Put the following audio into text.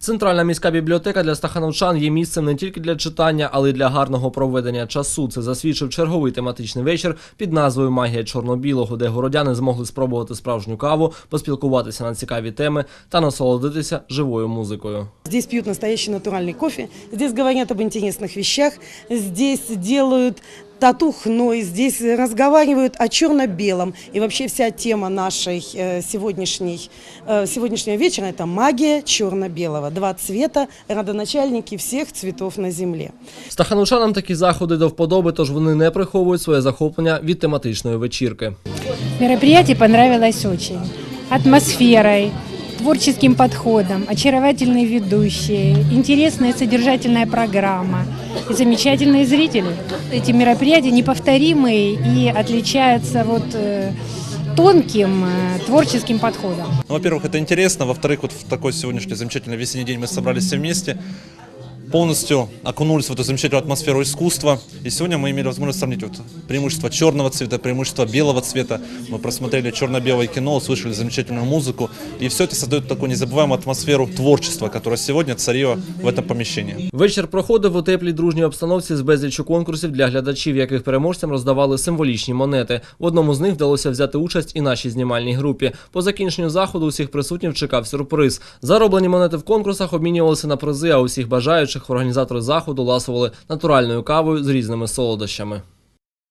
Центральна міська бібліотека для стахановчан є місцем не тільки для читання, але й для гарного проведення часу. Це засвідчив черговий тематичний вечір під назвою Магія чорно-білого, де городяни змогли спробувати справжню каву, поспілкуватися на цікаві теми та насолодитися живою музикою. Здесь пьют настоящий натуральный кофе, здесь говорят об интересных вещах, здесь делают тату хной, здесь разговаривают о черно-белом. И вообще вся тема нашей э, сегодняшней, э, сегодняшнего вечера – это магия черно-белого. Два цвета, родоначальники всех цветов на земле. Стахановчанам такі заходи до вподоби, тож вони не приховують своє захоплення від тематичної вечірки. Мероприятие понравилось очень. Атмосферой, творческим подходом, очаровательные ведущие, интересная содержательная программа и замечательные зрители. Эти мероприятия неповторимые и отличаются вот э, тонким э, творческим подходом. Ну, во-первых, это интересно. Во-вторых, вот в такой сегодняшний замечательный весенний день мы собрались все вместе, полностью окунулись в эту замечательную атмосферу искусства. И сегодня мы имели возможность сравнить вот преимущество черного цвета, преимущество белого цвета. Мы просмотрели черно-белое кино, услышали замечательную музыку. И все это создает такую незабываемую атмосферу творчества, которая сегодня царила в этом помещении. Вечір проходив у теплій дружній обстановці з безліччю конкурсів для глядачів, яких переможцям роздавали символічні монети. В одному з них вдалося взяти участь і нашій знімальній групі. По закінченню заходу усіх присутніх чекав сюрприз. Зароблені монети в конкурсах обмінювалися на призи, а усіх бажаючих організатори заходу ласували натуральною кавою з різними солодощами.